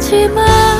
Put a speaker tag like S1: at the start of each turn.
S1: 하지만